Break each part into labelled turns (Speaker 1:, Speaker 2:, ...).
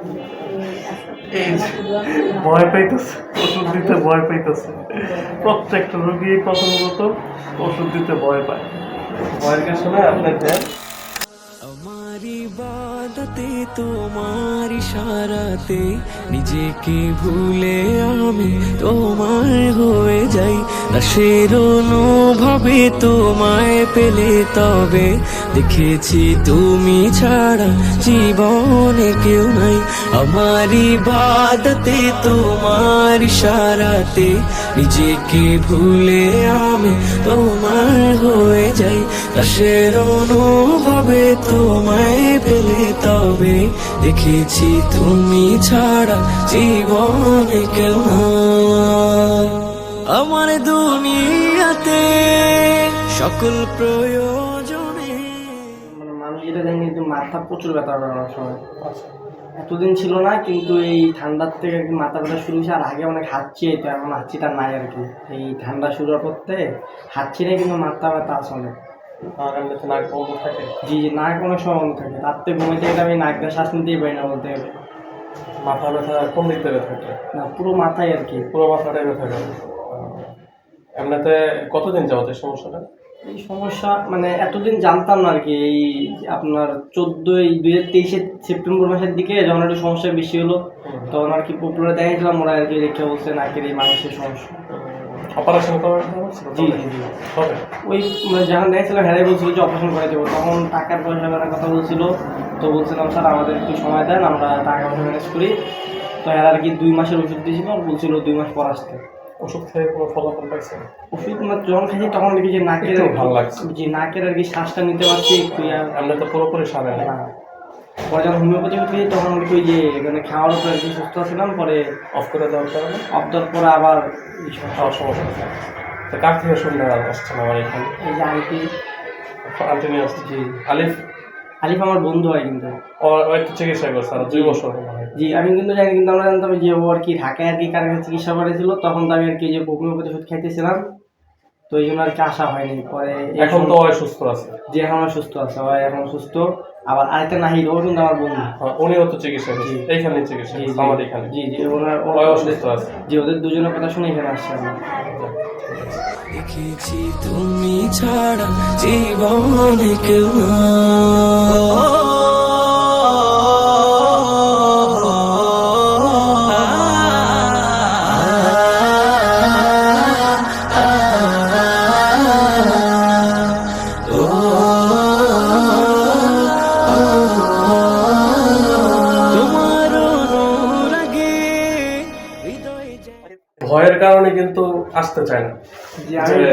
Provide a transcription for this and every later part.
Speaker 1: এই ভয় পাইতেছে ওষুধ দিতে ভয় পাইতেছে। প্রত্যেকটা রোগী প্রথমত ওষুধ দিতে ভয় পায়। ভয়ের কারণে আপনার দেন।
Speaker 2: আমার ইবাদতে তোমার ইশারাতে নিজেকে ভুলে আমি তোমার হয়ে যাই। দাসের অনুভবে তোমায় পেলে তবে দেখেছি তুমি ছাড়া জীবনে কেউ আমার ইবাদতে তোমার ইশারাতে নিজেকে ভুলে আমি তোমার হয়ে যাই দাসের অনুভবে তোমায় পেলে তবে দেখেছি তুমি ছাড়া জীবনে কেউ নাই। আমার দুনিয়াতে সকল প্রয়োজনে
Speaker 3: মাথা প্রচুর ব্যথা করে অনেক সময়। এতদিন ছিল না কিন্তু এই ঠান্ডার থেকে আর কি মাথা ব্যথা শুরু হয়েছে আর আগে অনেক হাঁচি তো এখন হাঁচিটা নাই আর কি। এই ঠান্ডা শুরু হওয়ার পর থেকে হাঁচিটাই কিন্তু মাথা ব্যথা আছে অনেক।
Speaker 1: নাক বন্ধ থাকে?
Speaker 3: জি জি নাক অনেক সময় বন্ধ থাকে। রাত্রে ঘুমাইতে গেলে আমি নাক দিয়ে শ্বাস নিতেই পারি না বলতে গেলে।
Speaker 1: মাথা ব্যথা কোন দিক থেকে থাকে
Speaker 3: না পুরো মাথায় আর কি।
Speaker 1: পুরো মাথাটাই ব্যথা করে। এমনিতে কতদিন যাবত এই সমস্যাটা?
Speaker 3: এই সমস্যা মানে এতদিন জানতাম না আর কি এই আপনার চোদ্দোই দুই হাজার তেইশের সেপ্টেম্বর মাসের দিকে যখন একটু সমস্যা বেশি হলো তখন আর কি পপুলার দেখাইছিলাম ওরা আর কি দেখে বলছে নাকের এই মানুষের সমস্যা।
Speaker 1: অপারেশন করার
Speaker 3: জি জি জি। ওই মানে যখন দেখছিলাম বলছিল যে অপারেশন করে দেবো তখন টাকার পয়সা কথা বলছিল তো বলছিলাম স্যার আমাদের একটু সময় দেন আমরা টাকা পয়সা ম্যানেজ করি। তো এরা আর কি দুই মাসের ওষুধ দিয়েছিল আর বলছিল দুই মাস পর আসতে।
Speaker 1: ওষুধ খেয়ে কোনো ফলাফল পাইছে?
Speaker 3: ওষুধ মানে যখন খাইছি তখন দেখি যে নাকের
Speaker 1: ভালো লাগছে।
Speaker 3: জি নাকের আর কি শ্বাসটা নিতে পারছি একটু
Speaker 1: এমনি তো পুরোপুরি সারে না।
Speaker 3: না। পরে যখন হোমিওপ্যাথি খেয়েছি তখন ওই যে মানে খাওয়ার উপর কি সুস্থ ছিলাম পরে
Speaker 1: অফ করে দেওয়ার কারণে?
Speaker 3: অবদার পরে আবার।
Speaker 1: খাওয়ার সমস্যা। হচ্ছে তো কার থেকে শুনলে আসছেন আমার এখানে?
Speaker 3: এই যে আন্টি
Speaker 1: আন্টি নিয়ে আসছে। আলিফ?
Speaker 3: আলিফ আমার বন্ধু হয় কিন্তু।
Speaker 1: একটু চিকিৎসা করছে আর দুই বছর
Speaker 3: জি আমি কিন্তু জানি কিন্তু আমরা জানতাম যে ও আর কি ঢাকায় আর কি কারণে চিকিৎসা করেছিল তখন তো আমি আর কি যে হোমিওপ্যাথি ওষুধ খাইতেছিলাম। তো এই জন্য আর কি আসা হয়নি। পরে
Speaker 1: এখন তো ওই সুস্থ আছে।
Speaker 3: যে এখন সুস্থ আছে ও এখন সুস্থ। আবার আরেকটা নাহিদ ও কিন্তু আমার বন্ধু।
Speaker 1: হ্যাঁ, উনিও তো চিকিৎসা করছে। এইখানে চিকিৎসা
Speaker 3: জি, জি।
Speaker 1: আমার এখানে।
Speaker 3: জি জি ওনার
Speaker 1: অসুস্থ আছে।
Speaker 3: জি ওদের দুজনের কথা শুনে এখানে আসছে আমি
Speaker 2: দেখেছি তুমি ছাড়া জীবনে কেউ
Speaker 1: কারণে কিন্তু আসতে চায় না।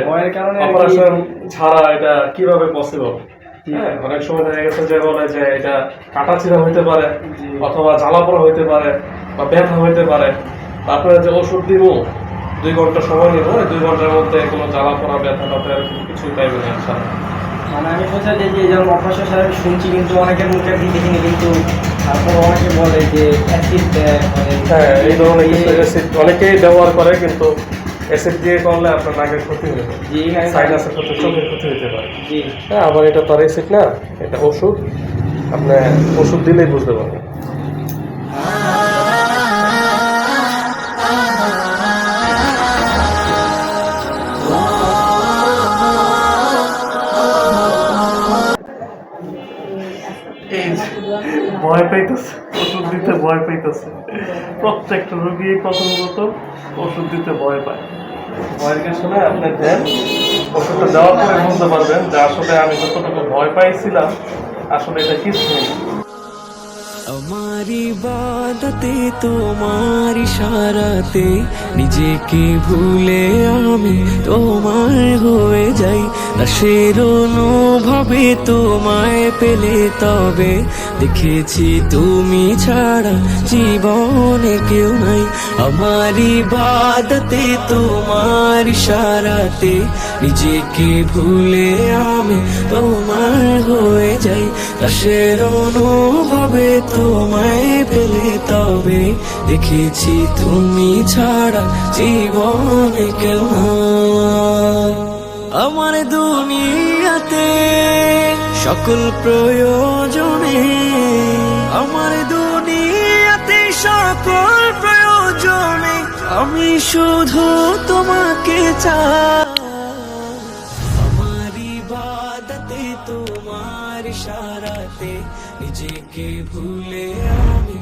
Speaker 3: ভয়ের কারণে
Speaker 1: অপারেশন ছাড়া এটা কীভাবে পসিবল হ্যাঁ অনেক সময় দেখা গেছে যে বলে যে এটা কাটা ছিঁড়া হইতে পারে অথবা জ্বালা পোড়া হইতে পারে বা ব্যথা হইতে পারে। তারপরে যে ওষুধ দিব দুই ঘণ্টা সময় নিব দুই ঘণ্টার মধ্যে কোনো জ্বালা পোড়া ব্যথা কিছুই পাইবে না ইনশাআল্লাহ।
Speaker 3: মানে আমি কোথায় দেখি যে যেমন অপারেশন সারা আমি শুনছি কিন্তু অনেকের মুখে আমি দেখিনি কিন্তু তারপর অনেকে বলে যে অ্যাসিড মানে
Speaker 1: হ্যাঁ এই ধরনের কিছু অ্যাসিড অনেকেই ব্যবহার করে কিন্তু অ্যাসিড দিয়ে করলে আপনার নাকের ক্ষতি হয়ে যাবে সাইনাসের ক্ষতি চোখের ক্ষতি হতে পারে। হ্যাঁ আবার এটা তার অ্যাসিড না এটা ওষুধ। আপনার ওষুধ দিলেই বুঝতে পারবেন। এই ভয় পাইতেছে, ওষুধ দিতে ভয় পাইতেছে। প্রত্যেকটা রোগী প্রথমত ওষুধ দিতে ভয় পায়। ভয়ের কারণে আপনি দেন, ওষুধটা দেওয়ার পরে বুঝতে পারবেন যে আসলে আমি যতটুকু ভয় পাইছিলাম, আসলে এটা কিছু নেই।
Speaker 2: আমার ইবাদতে তোমার ইশারাতে নিজেকে ভুলে আমি তোমার হয়ে যাই। দাসের অনুভবে তোমায় পেলে তবে দেখেছি তুমি ছাড়া জীবনে কেউ নাই। আমার ইবাদতে তোমার সারাতে। নিজেকে ভুলে আমি তোমার হয়ে যাই। দাসের অনুভবে তোমায় পেলে তবে। দেখেছি তুমি ছাড়া জীবনে কেউ। আমার দুনিয়াতে সকল প্রয়োজনে আমার দুনিয়াতে সকল প্রয়োজনে আমি শুধু তোমাকে চাই। আমার ইবাদতে, তোমার সারাতে নিজেকে ভুলে আমি